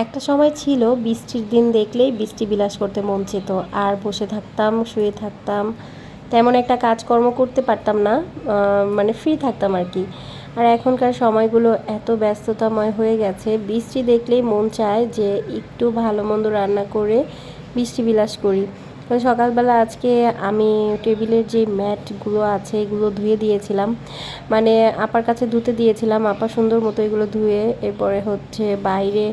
একটা সময় ছিল বৃষ্টির দিন দেখলেই বৃষ্টি বিলাস করতে মন চেত, আর বসে থাকতাম, শুয়ে থাকতাম, তেমন একটা কাজকর্ম করতে পারতাম না মানে ফ্রি থাকতাম আর কি। আর এখনকার সময়গুলো এত ব্যস্ততাময় হয়ে গেছে, বৃষ্টি দেখলেই মন চায় যে একটু ভালো মন্দ রান্না করে বৃষ্টি বিলাস করি। তো সকালবেলা আজকে আমি টেবিলের যে ম্যাটগুলো আছে, এগুলো ধুয়ে দিয়েছিলাম। মানে আপার কাছে ধুতে দিয়েছিলাম, আপা সুন্দর মতো এগুলো ধুয়ে এরপরে হচ্ছে বাইরে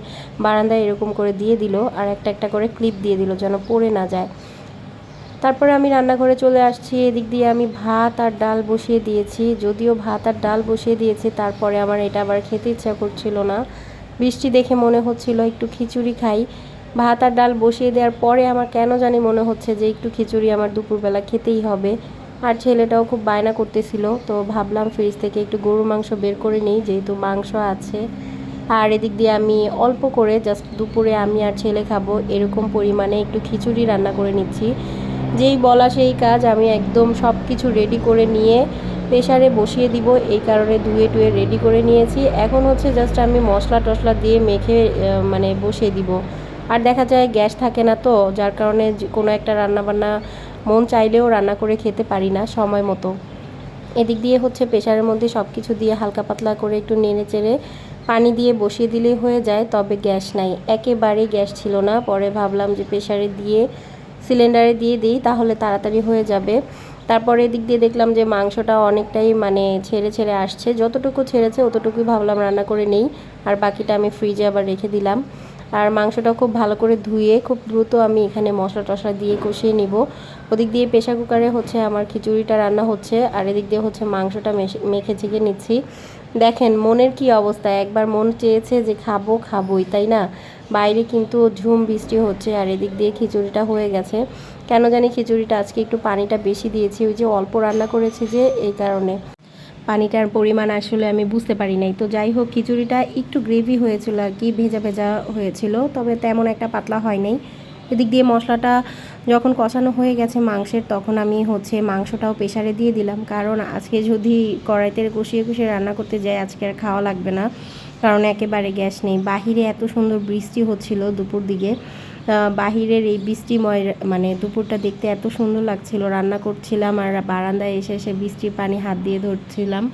বারান্দায় এরকম করে দিয়ে দিল আর একটা একটা করে ক্লিপ দিয়ে দিল যেন পড়ে না যায়। তারপরে আমি রান্নাঘরে চলে আসছি, এদিক দিয়ে আমি ভাত আর ডাল বসিয়ে দিয়েছি। যদিও ভাত আর ডাল বসিয়ে দিয়েছি, তারপরে আমার এটা আবার খেতে ইচ্ছা করছিল না। বৃষ্টি দেখে মনে হচ্ছিল একটু খিচুড়ি খাই। ভাত আর ডাল বসিয়ে দেওয়ার পরে আমার কেন জানি মনে হচ্ছে যে একটু খিচুড়ি আমার দুপুরবেলা খেতেই হবে। আর ছেলেটাও খুব বায়না করতেছিল, তো ভাবলাম ফ্রিজ থেকে একটু গরুর মাংস বের করে নিই, যেহেতু মাংস আছে। আর এদিক দিয়ে আমি অল্প করে জাস্ট দুপুরে আমি আর ছেলে খাব এরকম পরিমাণে একটু খিচুড়ি রান্না করে নিচ্ছি। যেই বলা সেই কাজ আমি একদম সব কিছু রেডি করে নিয়ে প্রেশারে বসিয়ে দিব, এই কারণে ধুয়ে টুয়ে রেডি করে নিয়েছি। এখন হচ্ছে জাস্ট আমি মশলা টশলা দিয়ে মেখে মানে বসিয়ে দিব। আর দেখা যায় গ্যাস থাকে না তো, যার কারণে কোনো একটা রান্না বান্না মন চাইলেও রান্না করে খেতে পারি না সময় মতো। এদিক দিয়ে হচ্ছে প্রেশারের মধ্যে সব কিছু দিয়ে হালকা পাতলা করে একটু নেড়ে চেড়ে পানি দিয়ে বসিয়ে দিলেই হয়ে যায়, তবে গ্যাস নাই। একেবারে গ্যাস ছিল না। পরে ভাবলাম যে প্রেশারে দিয়ে, সিলিন্ডারে দিয়ে দিই, তাহলে তাড়াতাড়ি হয়ে যাবে। তারপরে এদিক দিয়ে দেখলাম যে মাংসটা অনেকটাই মানে ছেড়ে ছেড়ে আসছে। যতটুকু ছেড়েছে, অতটুকুই ভাবলাম রান্না করে নেই। আর বাকিটা আমি ফ্রিজে আবার রেখে দিলাম। আর মাংসটা খুব ভালো করে ধুয়ে খুব দ্রুত আমি এখানে মশলা টশলা দিয়ে কষিয়ে নিব। ওদিক দিয়ে প্রেশার কুকারে হচ্ছে আমার খিচুড়িটা রান্না হচ্ছে আর এদিক দিয়ে হচ্ছে মাংসটা মেখে ছেঁকে নিচ্ছি। দেখেন মনের কি অবস্থা, একবার মন চেয়েছে যে খাব খাবোই, তাই না? বাইরে কিন্তু ঝুম বৃষ্টি হচ্ছে আর এদিক দিয়ে খিচুড়িটা হয়ে গেছে। কেন জানি খিচুড়িটা আজকে একটু পানিটা বেশি দিয়েছি, ওই যে অল্প রান্না করেছি যে এই কারণে। পানিটার পরিমাণ আসলে আমি বুঝতে পারি নাই। তো যাই হোক, খিচুড়িটা একটু গ্রেভি হয়েছিল আর কি, ভেজা ভেজা হয়েছিল, তবে তেমন একটা পাতলা হয় নাই। এদিক দিয়ে মশলাটা যখন কষানো হয়ে গেছে মাংসের, তখন আমি হচ্ছে মাংসটাও প্রেশারে দিয়ে দিলাম। কারণ আজকে যদি কড়াইতে কষিয়ে কষিয়ে রান্না করতে যাই, আজকে আর খাওয়া লাগবে না। কারণ একেবারে গ্যাস নেই। বাহিরে এত সুন্দর বৃষ্টি হচ্ছিল দুপুর দিকে। বাহিরের এই বৃষ্টিময় মানে দুপুরটা দেখতে এত সুন্দর লাগছিল। রান্না করছিলাম আর বারান্দায় এসে এসে বৃষ্টির পানি হাত দিয়ে ধরছিলাম।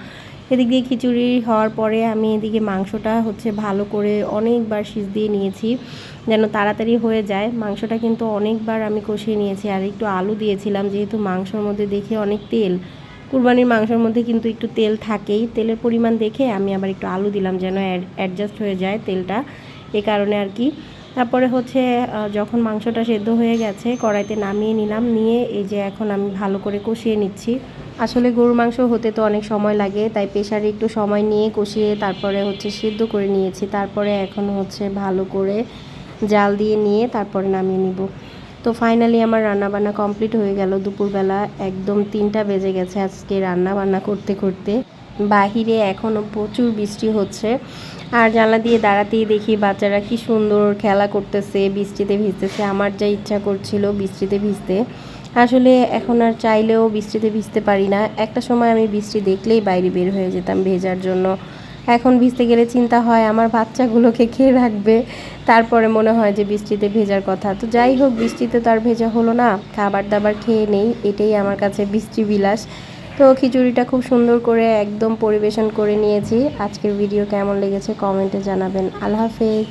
এদিক দিয়ে খিচুড়ি হওয়ার পরে আমি এদিকে মাংসটা হচ্ছে ভালো করে অনেকবার সিজ দিয়ে নিয়েছি, যেন তাড়াতাড়ি হয়ে যায়। মাংসটা কিন্তু অনেকবার আমি কষিয়ে নিয়েছি আর একটু আলু দিয়েছিলাম, যেহেতু মাংসর মধ্যে দেখে অনেক তেল। কুরবানির মাংসের মধ্যে কিন্তু একটু তেল থাকেই। তেলের পরিমাণ দেখে আমি আবার একটু আলু দিলাম যেন অ্যাডজাস্ট হয়ে যায় তেলটা। এ কারণে আর কি। তারপরে হচ্ছে যখন মাংসটা সেদ্ধ হয়ে গেছে, কড়াইতে নামিয়ে নিলাম। নিয়ে এই যে এখন আমি ভালো করে কষিয়ে নিচ্ছি। আসলে গরুর মাংস হতে তো অনেক সময় লাগে, তাই প্রেশারে একটু সময় নিয়ে কষিয়ে তারপরে হচ্ছে সিদ্ধ করে নিয়েছি। তারপরে এখন হচ্ছে ভালো করে জাল দিয়ে নিয়ে তারপরে নামিয়ে নিব। তো ফাইনালি আমার রান্না বান্না কমপ্লিট হয়ে গেল। দুপুরবেলা একদম তিনটা বেজে গেছে আজকে রান্না বান্না করতে করতে। বাহিরে এখনও প্রচুর বৃষ্টি হচ্ছে। আর জানলা দিয়ে দাঁড়াতেই দেখি বাচ্চারা কি সুন্দর খেলা করতেছে, বৃষ্টিতে ভিজতেছে। আমার যা ইচ্ছা করছিল বৃষ্টিতে ভিজতে। আসলে এখন আর চাইলেও বৃষ্টিতে ভিজতে পারি না। একটা সময় আমি বৃষ্টি দেখলেই বাইরে বের হয়ে যেতাম ভেজার জন্য। এখন ভিজতে গেলে চিন্তা হয়, আমার বাচ্চাগুলোকে খেয়ে রাখবে? তারপরে মনে হয় যে বৃষ্টিতে ভেজার কথা। তো যাই হোক, বৃষ্টিতে তো আর ভেজা হলো না। খাবার দাবার খেয়ে নেই, এটাই আমার কাছে বৃষ্টি বিলাস। তো খিচুড়িটা খুব সুন্দর করে একদম পরিবেশন করে নিয়েছি। আজকের ভিডিও কেমন লেগেছে কমেন্টে জানাবেন। আল্লাহ হাফেজ।